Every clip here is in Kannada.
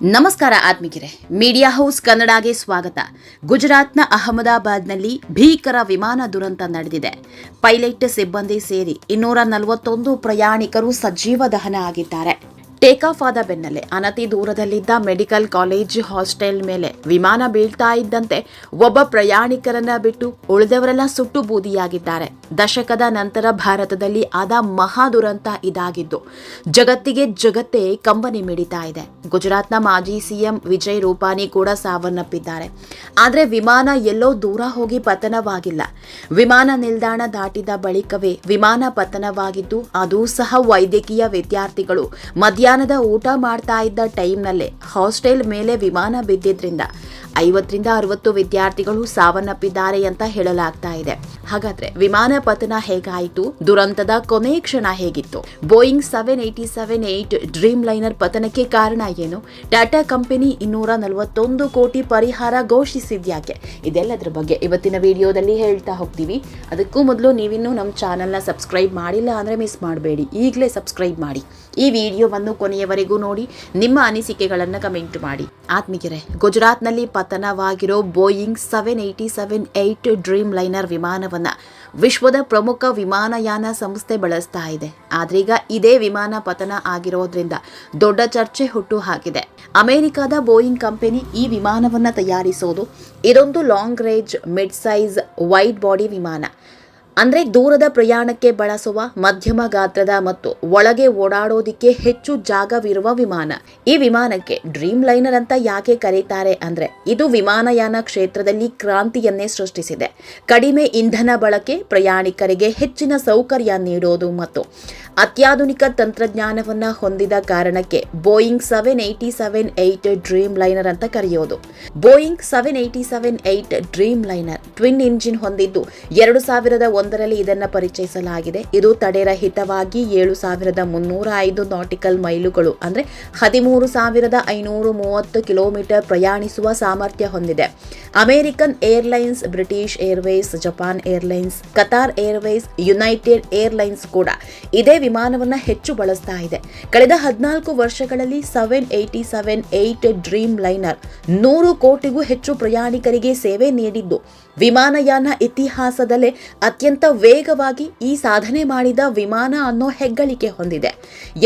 ನಮಸ್ಕಾರ ಆತ್ಮಿಕರೇ. ಮೀಡಿಯಾ ಹೌಸ್ ಕನ್ನಡಗೆ ಸ್ವಾಗತ. ಗುಜರಾತ್ನ ಅಹಮದಾಬಾದ್ನಲ್ಲಿ ಭೀಕರ ವಿಮಾನ ದುರಂತ ನಡೆದಿದೆ. ಪೈಲಟ್ ಸಿಬ್ಬಂದಿ ಸೇರಿ ಇನ್ನೂರ ನಲವತ್ತೊಂದು ಪ್ರಯಾಣಿಕರು ಸಜೀವ ದಹನ ಆಗಿದ್ದಾರೆ. ಟೇಕ್ ಆಫ್ ಆದ ಬೆನ್ನಲ್ಲೇ ಅನತಿ ದೂರದಲ್ಲಿದ್ದ ಮೆಡಿಕಲ್ ಕಾಲೇಜ್ ಹಾಸ್ಟೆಲ್ ಮೇಲೆ ವಿಮಾನ ಬೀಳ್ತಾ ಇದ್ದಂತೆ ಒಬ್ಬ ಪ್ರಯಾಣಿಕರನ್ನ ಬಿಟ್ಟು ಉಳಿದವರೆಲ್ಲ ಸುಟ್ಟು ಬೂದಿಯಾಗಿದ್ದಾರೆ. ದಶಕದ ನಂತರ ಭಾರತದಲ್ಲಿ ಆದ ಮಹಾ ದುರಂತ ಇದಾಗಿದ್ದು, ಜಗತ್ತಿಗೆ ಜಗತ್ತೇ ಕಂಬನಿ ಮಿಡಿತಾ ಇದೆ. ಗುಜರಾತ್ನ ಮಾಜಿ ಸಿಎಂ ವಿಜಯ್ ರೂಪಾನಿ ಕೂಡ ಸಾವನ್ನಪ್ಪಿದ್ದಾರೆ. ಆದರೆ ವಿಮಾನ ಎಲ್ಲೋ ದೂರ ಹೋಗಿ ಪತನವಾಗಿಲ್ಲ. ವಿಮಾನ ನಿಲ್ದಾಣ ದಾಟಿದ ಬಳಿಕವೇ ವಿಮಾನ ಪತನವಾಗಿದ್ದು ಅದು ಸಹ ವೈದ್ಯಕೀಯ ವಿದ್ಯಾರ್ಥಿಗಳು. ಮಧ್ಯಾಹ್ನದ ಊಟ ಮಾಡ್ತಾ ಇದ್ದ ಟೈಮ್ನಲ್ಲೇ ಹಾಸ್ಟೆಲ್ ಮೇಲೆ ವಿಮಾನ ಬಿದ್ದಿದ್ರಿಂದ ಐವತ್ತರಿಂದ ಅರವತ್ತು ವಿದ್ಯಾರ್ಥಿಗಳು ಸಾವನ್ನಪ್ಪಿದ್ದಾರೆ ಅಂತ ಹೇಳಲಾಗ್ತಾ ಇದೆ. ಹಾಗಾದ್ರೆ ವಿಮಾನ ಪತನ ಹೇಗಾಯಿತು? ದುರಂತದ ಕೊನೆ ಕ್ಷಣ ಹೇಗಿತ್ತು? Boeing seven eighty seven eight Dreamliner ಪತನಕ್ಕೆ ಕಾರಣ ಏನು? ಟಾಟಾ ಕಂಪನಿ ಇನ್ನೂರ ನಲವತ್ತೊಂದು ಕೋಟಿ ಪರಿಹಾರ ಘೋಷಿಸಿದ್ಯಾಕೆ? ಇದೆಲ್ಲದರ ಬಗ್ಗೆ ಇವತ್ತಿನ ವಿಡಿಯೋದಲ್ಲಿ ಹೇಳ್ತಾ ಹೋಗ್ತೀವಿ. ಅದಕ್ಕೂ ಮೊದಲು ನೀವಿನ್ನೂ ನಮ್ಮ ಚಾನಲ್ನ ಸಬ್ಸ್ಕ್ರೈಬ್ ಮಾಡಿಲ್ಲ ಅಂದರೆ ಮಿಸ್ ಮಾಡಬೇಡಿ. ಈಗಲೇ ಸಬ್ಸ್ಕ್ರೈಬ್ ಮಾಡಿ. ಈ ವಿಡಿಯೋವನ್ನು ಕೊನೆಯವರೆಗೂ ನೋಡಿ, ನಿಮ್ಮ ಅನಿಸಿಕೆಗಳನ್ನು ಕಮೆಂಟ್ ಮಾಡಿ. ಆತ್ಮಿಕರೇ ಗುಜರಾತ್ನಲ್ಲಿ ಪತನವಾಗಿರೋ Boeing seven eighty seven eight Dreamliner ವಿಮಾನವನ್ನು ವಿಶ್ವದ ಪ್ರಮುಖ ವಿಮಾನಯಾನ ಸಂಸ್ಥೆ ಬಳಸ್ತಾ ಇದೆ. ಆದ್ರೀಗ ಇದೇ ವಿಮಾನ ಪತನ ಆಗಿರೋದ್ರಿಂದ ದೊಡ್ಡ ಚರ್ಚೆ ಹುಟ್ಟು ಹಾಕಿದೆ ಅಮೆರಿಕದ ಬೋಯಿಂಗ್ ಕಂಪನಿ ಈ ವಿಮಾನವನ್ನು ತಯಾರಿಸೋದು ಇದೊಂದು long range, mid size, wide body ವಿಮಾನ. ಅಂದ್ರೆ ದೂರದ ಪ್ರಯಾಣಕ್ಕೆ ಬಳಸುವ ಮಧ್ಯಮ ಗಾತ್ರದ ಮತ್ತು ಒಳಗೆ ಓಡಾಡೋದಿಕ್ಕೆ ಹೆಚ್ಚು ಜಾಗವಿರುವ ವಿಮಾನ. ಈ ವಿಮಾನಕ್ಕೆ ಡ್ರೀಮ್ ಲೈನರ್ ಅಂತ ಯಾಕೆ ಕರೀತಾರೆ ಅಂದ್ರೆ ಇದು ವಿಮಾನಯಾನ ಕ್ಷೇತ್ರದಲ್ಲಿ ಕ್ರಾಂತಿಯನ್ನೇ ಸೃಷ್ಟಿಸಿದೆ. ಕಡಿಮೆ ಇಂಧನ ಬಳಕೆ ಪ್ರಯಾಣಿಕರಿಗೆ ಹೆಚ್ಚಿನ ಸೌಕರ್ಯ ನೀಡೋದು ಮತ್ತು ಅತ್ಯಾಧುನಿಕ ತಂತ್ರಜ್ಞಾನವನ್ನ ಹೊಂದಿದ ಕಾರಣಕ್ಕೆ Boeing seven eighty seven eight Dreamliner ಅಂತ ಕರೆಯೋದು. Boeing seven eighty seven eight Dreamliner twin engine ಹೊಂದಿದ್ದು ಎರಡು ಸಾವಿರದ ಒಂದರಲ್ಲಿ ಇದನ್ನ ಪರಿಚಯಿಸಲಾಗಿದೆ. ಇದು ತಡೆರಹಿತವಾಗಿ ಏಳು ಸಾವಿರದ ಮುನ್ನೂರ ಐದು ನಾಟಿಕಲ್ ಮೈಲುಗಳು ಅಂದ್ರೆ ಹದಿಮೂರು ಸಾವಿರದ ಐನೂರು ಮೂವತ್ತು ಕಿಲೋಮೀಟರ್ ಪ್ರಯಾಣಿಸುವ ಸಾಮರ್ಥ್ಯ ಹೊಂದಿದೆ. American Airlines, British Airways, Japan Airlines, Qatar Airways, United Airlines ಕೂಡ ಇದೇ ವಿಮಾನವನ್ನ ಹೆಚ್ಚು ಬಳಸ್ತಾ ಇದೆ. ಕಳೆದ ಹದಿನಾಲ್ಕು ವರ್ಷಗಳಲ್ಲಿ seven eighty seven eight Dreamliner ನೂರು ಕೋಟಿಗೂ ಹೆಚ್ಚು ಪ್ರಯಾಣಿಕರಿಗೆ ಸೇವೆ ನೀಡಿದ್ದು, ವಿಮಾನಯಾನ ಇತಿಹಾಸದಲ್ಲೇ ಅತ್ಯಂತ ವೇಗವಾಗಿ ಈ ಸಾಧನೆ ಮಾಡಿದ ವಿಮಾನ ಅನ್ನೋ ಹೆಗ್ಗಳಿಕೆ ಹೊಂದಿದೆ.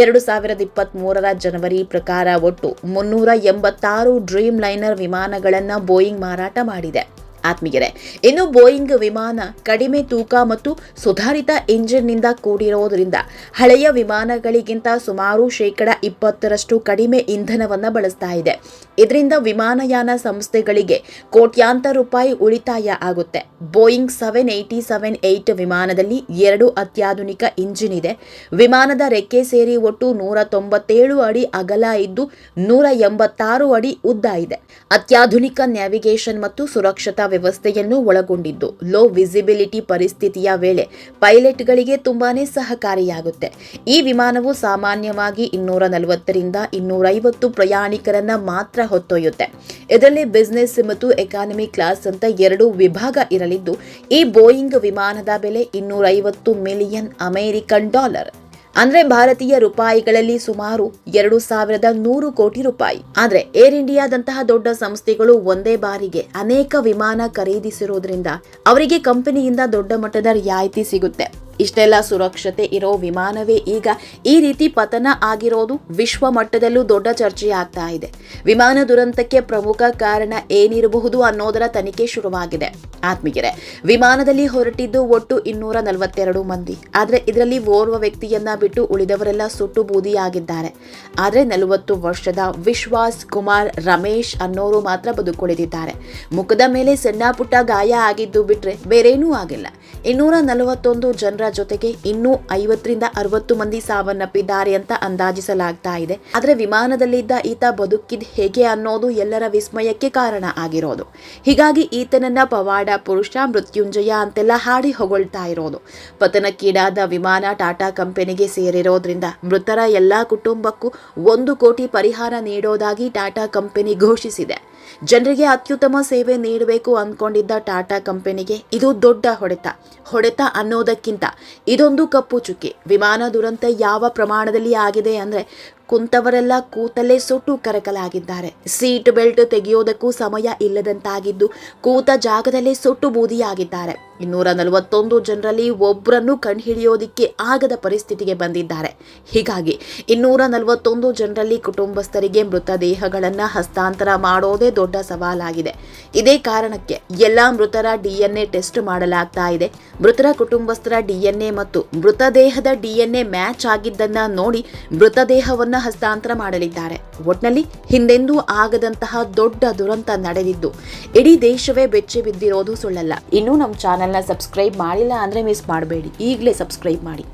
ಎರಡು ಸಾವಿರದ ಇಪ್ಪತ್ತ್ ಮೂರರ ಜನವರಿ ಪ್ರಕಾರ ಒಟ್ಟು ಮುನ್ನೂರ ಎಂಬತ್ತಾರು ಡ್ರೀಮ್ ಲೈನರ್ ವಿಮಾನಗಳನ್ನು ಬೋಯಿಂಗ್ ಮಾರಾಟ ಮಾಡಿದೆ. ಆತ್ಮೀಯರೇ, ಇನ್ನು ಬೋಯಿಂಗ್ ವಿಮಾನ ಕಡಿಮೆ ತೂಕ ಮತ್ತು ಸುಧಾರಿತ ಇಂಜಿನ್ನಿಂದ ಕೂಡಿರೋದರಿಂದ ಹಳೆಯ ವಿಮಾನಗಳಿಗಿಂತ ಸುಮಾರು ಶೇಕಡ ಇಪ್ಪತ್ತರಷ್ಟು ಕಡಿಮೆ ಇಂಧನವನ್ನು ಬಳಸ್ತಾ ಇದೆ. ಇದರಿಂದ ವಿಮಾನಯಾನ ಸಂಸ್ಥೆಗಳಿಗೆ ಕೋಟ್ಯಾಂತರ ರೂಪಾಯಿ ಉಳಿತಾಯ ಆಗುತ್ತೆ. Boeing seven eighty seven eight ವಿಮಾನದಲ್ಲಿ ಎರಡು ಅತ್ಯಾಧುನಿಕ ಇಂಜಿನ್ ಇದೆ. ವಿಮಾನದ ರೆಕ್ಕೆ ಸೇರಿ ಒಟ್ಟು ನೂರ ತೊಂಬತ್ತೇಳು ಅಡಿ ಅಗಲ ಇದ್ದು ನೂರ ಎಂಬತ್ತಾರು ಅಡಿ ಉದ್ದ ಇದೆ. ಅತ್ಯಾಧುನಿಕ ನ್ಯಾವಿಗೇಷನ್ ಮತ್ತು ಸುರಕ್ಷತಾ ವ್ಯವಸ್ಥೆಯನ್ನು ಒಳಗೊಂಡಿದ್ದು ಲೋ ವಿಸಿಬಿಲಿಟಿ ಪರಿಸ್ಥಿತಿಯ ವೇಳೆ ಪೈಲಟ್ಗಳಿಗೆ ತುಂಬಾನೇ ಸಹಕಾರಿಯಾಗುತ್ತೆ. ಈ ವಿಮಾನವು ಸಾಮಾನ್ಯವಾಗಿ ಇನ್ನೂರ ನಲವತ್ತರಿಂದ ಇನ್ನೂರೈವತ್ತು ಪ್ರಯಾಣಿಕರನ್ನ ಮಾತ್ರ ಹೊತ್ತೊಯ್ಯುತ್ತೆ. ಇದರಲ್ಲಿ ಬಿಸ್ನೆಸ್ ಮತ್ತು ಎಕಾನಮಿ ಕ್ಲಾಸ್ ಅಂತ ಎರಡು ವಿಭಾಗ ಇರಲಿದ್ದು, ಈ ಬೋಯಿಂಗ್ ವಿಮಾನದ ಬೆಲೆ ಇನ್ನೂರೈವತ್ತು ಮಿಲಿಯನ್ ಅಮೆರಿಕನ್ ಡಾಲರ್ ಅಂದ್ರೆ ಭಾರತೀಯ ರೂಪಾಯಿಗಳಲ್ಲಿ ಸುಮಾರು ಎರಡು ಸಾವಿರದ ನೂರು ಕೋಟಿ ರೂಪಾಯಿ. ಆದ್ರೆ ಏರ್ ಇಂಡಿಯಾದಂತಹ ದೊಡ್ಡ ಸಂಸ್ಥೆಗಳು ಒಂದೇ ಬಾರಿಗೆ ಅನೇಕ ವಿಮಾನ ಖರೀದಿಸಿರೋದ್ರಿಂದ ಅವರಿಗೆ ಕಂಪನಿಯಿಂದ ದೊಡ್ಡ ಮಟ್ಟದ ರಿಯಾಯಿತಿ ಸಿಗುತ್ತೆ. ಇಷ್ಟೆಲ್ಲ ಸುರಕ್ಷತೆ ಇರೋ ವಿಮಾನವೇ ಈಗ ಈ ರೀತಿ ಪತನ ಆಗಿರೋದು ವಿಶ್ವ ಮಟ್ಟದಲ್ಲೂ ದೊಡ್ಡ ಚರ್ಚೆ ಆಗ್ತಾ ಇದೆ. ವಿಮಾನ ದುರಂತಕ್ಕೆ ಪ್ರಮುಖ ಕಾರಣ ಏನಿರಬಹುದು ಅನ್ನೋದರ ತನಿಖೆ ಶುರುವಾಗಿದೆ. ಆತ್ಮೀಯರೇ, ವಿಮಾನದಲ್ಲಿ ಹೊರಟಿದ್ದು ಒಟ್ಟು ಇನ್ನೂರ ನಲವತ್ತೆರಡು ಮಂದಿ. ಆದರೆ ಇದರಲ್ಲಿ ಓರ್ವ ವ್ಯಕ್ತಿಯನ್ನ ಬಿಟ್ಟು ಉಳಿದವರೆಲ್ಲ ಸುಟ್ಟು ಬೂದಿಯಾಗಿದ್ದಾರೆ. ಆದರೆ ನಲವತ್ತು ವರ್ಷದ ವಿಶ್ವಾಸ್ ಕುಮಾರ್ ರಮೇಶ್ ಅನ್ನೋರು ಮಾತ್ರ ಬದುಕುಳಿದಿದ್ದಾರೆ. ಮುಖದ ಮೇಲೆ ಸಣ್ಣ ಪುಟ್ಟ ಗಾಯ ಆಗಿದ್ದು ಬಿಟ್ರೆ ಬೇರೇನೂ ಆಗಿಲ್ಲ. ಇನ್ನೂರ ನಲವತ್ತೊಂದು ಜನರ ಜೊತೆಗೆ ಇನ್ನೂ ಐವತ್ತರಿಂದ ಅರವತ್ತು ಮಂದಿ ಸಾವನ್ನಪ್ಪಿದ್ದಾರೆ ಅಂತ ಅಂದಾಜಿಸಲಾಗ್ತಾ ಇದೆ. ಆದ್ರೆ ವಿಮಾನದಲ್ಲಿದ್ದ ಈತ ಬದುಕಿದ್ ಹೇಗೆ ಅನ್ನೋದು ಎಲ್ಲರ ವಿಸ್ಮಯಕ್ಕೆ ಕಾರಣ ಆಗಿರೋದು. ಹೀಗಾಗಿ ಈತನನ್ನ ಪವಾಡ ಪುರುಷ ಮೃತ್ಯುಂಜಯ ಅಂತೆಲ್ಲ ಹಾಡಿ ಹೊಗಳ್ತಾ ಇರೋದು. ಪತನಕ್ಕೀಡಾದ ವಿಮಾನ ಟಾಟಾ ಕಂಪನಿಗೆ ಸೇರಿರೋದ್ರಿಂದ ಮೃತರ ಎಲ್ಲಾ ಕುಟುಂಬಕ್ಕೂ ಒಂದು ಕೋಟಿ ಪರಿಹಾರ ನೀಡೋದಾಗಿ ಟಾಟಾ ಕಂಪನಿ ಘೋಷಿಸಿದೆ. ಜನರಿಗೆ ಅತ್ಯುತ್ತಮ ಸೇವೆ ನೀಡಬೇಕು ಅಂದ್ಕೊಂಡಿದ್ದ ಟಾಟಾ ಕಂಪನಿಗೆ ಇದು ದೊಡ್ಡ ಹೊಡೆತ. ಹೊಡೆತ ಅನ್ನೋದಕ್ಕಿಂತ ಇದೊಂದು ಕಪ್ಪು ಚುಕ್ಕಿ. ವಿಮಾನ ದುರಂತ ಯಾವ ಪ್ರಮಾಣದಲ್ಲಿ ಆಗಿದೆ ಅಂದ್ರೆ ಕುಂತವರೆಲ್ಲ ಕೂತಲ್ಲೇ ಸುಟ್ಟು ಕರಕಲಾಗಿದ್ದಾರೆ. ಸೀಟ್ ಬೆಲ್ಟ್ ತೆಗೆಯೋದಕ್ಕೂ ಸಮಯ ಇಲ್ಲದಂತಾಗಿದ್ದು ಕೂತ ಜಾಗದಲ್ಲೇ ಸುಟ್ಟು ಬೂದಿಯಾಗಿದ್ದಾರೆ. ಇನ್ನೂರ ನಲವತ್ತೊಂದು ಜನರಲ್ಲಿ ಒಬ್ಬರನ್ನು ಕಂಡುಹಿಡಿಯೋದಿಕ್ಕೆ ಆಗದ ಪರಿಸ್ಥಿತಿಗೆ ಬಂದಿದ್ದಾರೆ. ಹೀಗಾಗಿ ಇನ್ನೂರ ನಲವತ್ತೊಂದು ಜನರಲ್ಲಿ ಕುಟುಂಬಸ್ಥರಿಗೆ ಮೃತದೇಹಗಳನ್ನು ಹಸ್ತಾಂತರ ಮಾಡೋದೇ ದೊಡ್ಡ ಸವಾಲಾಗಿದೆ. ಇದೇ ಕಾರಣಕ್ಕೆ ಎಲ್ಲ ಮೃತರ ಡಿಎನ್ಎ ಟೆಸ್ಟ್ ಮಾಡಲಾಗ್ತಾ ಇದೆ. ಮೃತರ ಕುಟುಂಬಸ್ಥರ ಡಿಎನ್ಎ ಮತ್ತು ಮೃತದೇಹದ ಡಿಎನ್ಎ ಮ್ಯಾಚ್ ಆಗಿದ್ದನ್ನ ನೋಡಿ ಮೃತದೇಹವನ್ನ ಹಸ್ತಾಂತರ ಮಾಡಲಿದ್ದಾರೆ. ಒಟ್ನಲ್ಲಿ ಹಿಂದೆಂದೂ ಆಗದಂತಹ ದೊಡ್ಡ ದುರಂತ ನಡೆದಿದ್ದು, ಇಡೀ ದೇಶವೇ ಬೆಚ್ಚಿ ಬಿದ್ದಿರೋದು ಸುಳ್ಳಲ್ಲ. ಇನ್ನೂ ನಮ್ಮ ಚಾನೆಲ್ನ ಸಬ್ಸ್ಕ್ರೈಬ್ ಮಾಡಿಲ್ಲ ಅಂದರೆ ಮಿಸ್ ಮಾಡಬೇಡಿ. ಈಗಲೇ ಸಬ್ಸ್ಕ್ರೈಬ್ ಮಾಡಿ.